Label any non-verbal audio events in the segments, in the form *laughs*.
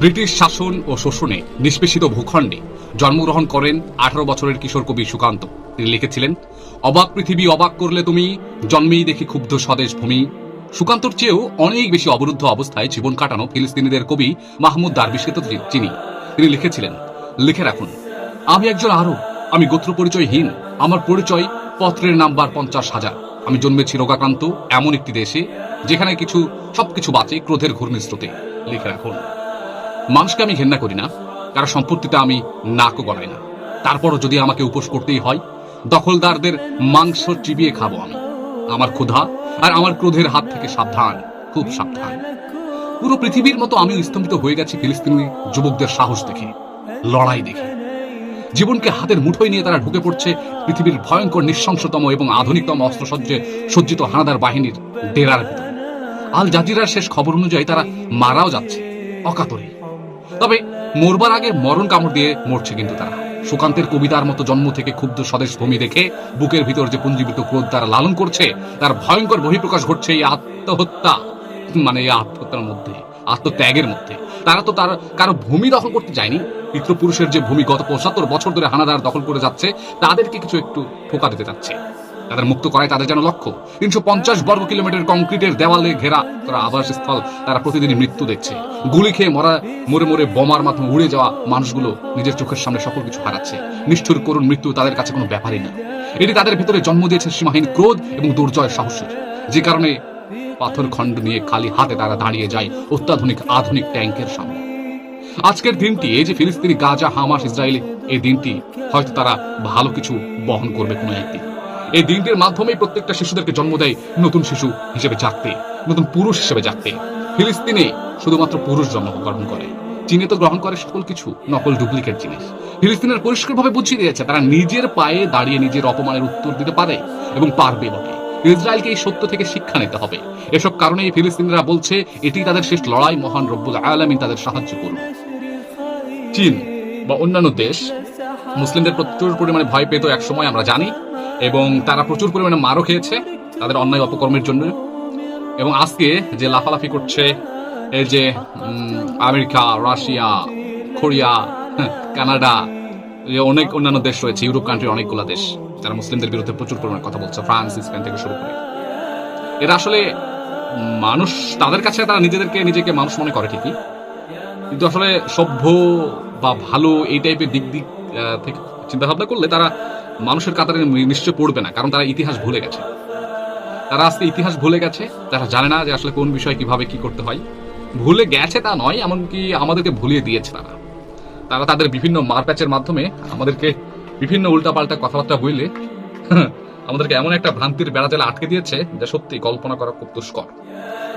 British শাসন ও শোষণে নিষ্পেষিত ভূখণ্ডে জন্মগ্রহণ করেন আঠারো বছরের কিশোর কবি সুকান্ত। তিনি লিখেছিলেন, অবাক পৃথিবী অবাক করলে তুমি, জন্মেই দেখি ক্ষুব্ধ স্বদেশ ভূমি। সুকান্তর চেয়েও অনেক বেশি অবরুদ্ধ অবস্থায় জীবন কাটানো ফিলিস্তিনিদের কবি মাহমুদ দারবিশকে তো চিনি। তিনি লিখেছিলেন, লিখে রাখুন, আমি একজন আরব আমি গোত্র পরিচয়হীন, আমার পরিচয় পত্রের নাম্বার পঞ্চাশ হাজার। আমি জন্মেছি রোগাক্রান্ত, এমন একটি দেশে, যেখানে কিছু, সবকিছু বাঁচে ক্রোধের ঘূর্ণিস্রোতে। লিখে রাখুন। মানুষকে আমি ঘেন্না করি না। কারও সম্পত্তিতে আমি নাকও গড়াই না। তারপরও যদি আমাকে উপোস করতেই হয়, দখলদারদের মাংস চিবিয়ে খাব আমি। আমার ক্ষুধা আর আমার ক্রোধের হাত থেকে সাবধান, খুব সাবধান। পুরো পৃথিবীর মতো আমিও স্তম্ভিত হয়ে গেছি ফিলিস্তিনি যুবকদের সাহস দেখে, লড়াই দেখে। জীবনকে হাতের মুঠোয় নিয়ে তারা ঢুকে পড়ছে পৃথিবীর ভয়ঙ্কর নৃশংসতম এবং আধুনিকতম অস্ত্রসজ্জে সজ্জিত হানাদার বাহিনীর ডেরার আল জাজিরার শেষ খবর অনুযায়ী তারা মারাও যাচ্ছে, অকাতরে। তবে মরবার আগে মরণ কামড় দিয়ে মরছে কিন্তু তারা। সুকান্তের কবিতার মতো জন্ম থেকে ক্ষুব্ধ স্বদেশ ভূমি দেখে বুকের ভিতর যে পুঞ্জীবিত ক্রোধ তারা লালন করছে, তার ভয়ঙ্কর বহিঃপ্রকাশ ঘটছে এই আত্মহত্যা মানে এই আত্মহত্যার মধ্যে, আত্মত্যাগের মধ্যে। তারা তো তার, কারও ভূমি দখল করতে যায়নি। পিতৃপুরুষের যে ভূমি গত পঁচাত্তর বছর ধরে হানাদার দখল করে যাচ্ছে, তাদেরকে কিছু একটু ঠোকা দিতে যাচ্ছে তাদের মুক্ত করাই তাদের যেন লক্ষ্য। তিনশো পঞ্চাশ বর্গ কিলোমিটার কংক্রিটের দেওয়ালে ঘেরা তারা আবাসস্থল, তারা প্রতিদিনই মৃত্যু দেখছে। গুলি খেয়ে মরা, মরে মরে বোমার মাধ্যমে উড়ে যাওয়া মানুষগুলো নিজের চোখের সামনে সকল কিছু হারাচ্ছে। নিষ্ঠুর করুণ মৃত্যু তাদের কাছে কোনো ব্যাপারই না। এটি তাদের ভিতরে জন্ম দিয়েছে সীমাহীন ক্রোধ এবং দুর্জয় সাহসের। যে কারণে পাথর খণ্ড নিয়ে খালি হাতে তারা দাঁড়িয়ে যায় অত্যাধুনিক আধুনিক ট্যাঙ্কের সামনে। আজকের দিনটি, এই যে ফিলিস্তিনি গাজা, হামাস, ইসরায়েলি, এই দিনটি হয়তো তারা ভালো কিছু বহন করবে কোনো একদিন। এই দিনটির মাধ্যমেই প্রত্যেকটা শিশুদেরকে জন্ম দেয় নতুন শিশু হিসেবে জাগতে, নতুন পুরুষ হিসেবে জাগতে। ফিলিস্তিনে শুধুমাত্র পুরুষ জন্মগ্রহণ করে। চীনে তো গ্রহণ করে সকল কিছু, নকল ডুপ্লিকেট জিনিস। ফিলিস্তিনের পরিষ্কারভাবে বুঝিয়ে দিয়েছে, তারা নিজের পায়ে দাঁড়িয়ে নিজের অপমানের উত্তর দিতে পারে এবং পারবে বটে। ইসরায়েলকে এই সত্য থেকে শিক্ষা নিতে হবে। এসব কারণেই ফিলিস্তিনিরা বলছে, এটি তাদের শেষ লড়াই মহান রব্বুল আলামিন তাদের সাহায্য করুন চীন বা অন্যান্য দেশ, মুসলিমদের প্রচুর পরিমাণে ভয় পেত এক সময় আমরা জানি এবং তারা প্রচুর পরিমাণে মারও খেয়েছে তাদের অন্যায় অপকর্মের জন্য। এবং আজকে যে লাফালাফি করছে, এই যে আমেরিকা, রাশিয়া, কোরিয়া, *laughs* কানাডা যে অনেক অন্যান্য দেশ রয়েছে, ইউরোপ কান্ট্রির অনেকগুলো দেশ, যারা মুসলিমদের বিরুদ্ধে প্রচুর পরিমাণে কথা বলছে, ফ্রান্স, স্পেন থেকে শুরু করে। এরা আসলে, মানুষ, তাদের কাছে তারা নিজেদেরকে, নিজেকে মানুষ মনে করে ঠিকই। কিন্তু আসলে সভ্য বা ভালো এই টাইপের দিক দিক থেকে চিন্তা ভাবনা করলে তারা মানুষের কাতারে নিশ্চয় পড়বে না, কারণ তারা ইতিহাস ভুলে গেছে। তারা আজকে ইতিহাস ভুলে গেছে, তারা জানে না যে আসলে কোন বিষয় কীভাবে কি করতে হয়। ভুলে গেছে তা নয়, এমনকি আমাদেরকে ভুলিয়ে দিয়েছে তারা। তারা তাদের বিভিন্ন মারপ্যাচের মাধ্যমে আমাদেরকে বিভিন্ন উল্টাপাল্টা কথাবার্তা বইলে *laughs* আমাদেরকে এমন একটা ভ্রান্তির বেড়াজালে আটকে দিয়েছে যা সত্যি কল্পনা করা খুব দুষ্কর।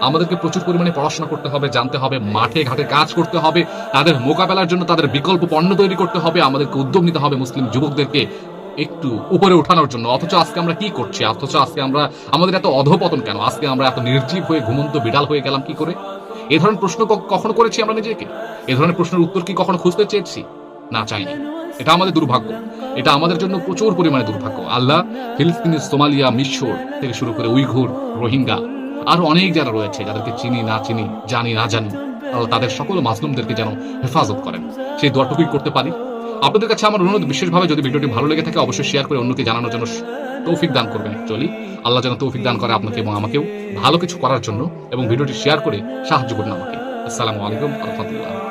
আমাদেরকে প্রচুর পরিমাণে পড়াশোনা করতে হবে, জানতে হবে, মাঠে ঘাটে কাজ করতে হবে, তাদের মোকাবেলার জন্য তাদের বিকল্প পণ্য তৈরি করতে হবে, আমাদেরকে উদ্যোগ নিতে হবে মুসলিম যুবকদেরকে একটু উপরে ওঠানোর জন্য। অথচ আজকে আমরা কি করছি? অথচ আজকে আমরা, আমাদের এত অধপতন কেন? আজকে আমরা এত নির্জীব হয়ে ঘুমন্ত বিড়াল হয়ে গেলাম কি করে? এ ধরনের প্রশ্ন কখনো করেছি আমরা নিজেকে? এ ধরনের প্রশ্নের উত্তর কি কখনো খুঁজতে চেয়েছি? না, চাইনি। এটা আমাদের দুর্ভাগ্য। এটা আমাদের জন্য প্রচুর পরিমাণে দুর্ভাগ্য। আল্লাহ ফিলিস্তিনের সোমালিয়া, মিশর থেকে শুরু করে উইঘুর, রোহিঙ্গা, আরও অনেক যারা রয়েছে যাদেরকে চিনি, না চিনি, জানি, না জানি তাদের সকল মাসলুমদেরকে যেন হেফাজত করেন। সেই দোয়াটুকুই করতে পারি। আপনাদের কাছে আমার অনুরোধ, বিশেষভাবে যদি ভিডিওটি ভালো লেগে থাকে, অবশ্যই শেয়ার করে অন্যকে জানানোর জন্য তৌফিক দান করবেন। চলি, আল্লাহ যেন তৌফিক দান করে আপনাকে এবং আমাকেও ভালো কিছু করার জন্য এবং ভিডিওটি শেয়ার করে সাহায্য করুন আমাকে। আসসালামু আলাইকুম রহমতুল্লাহ।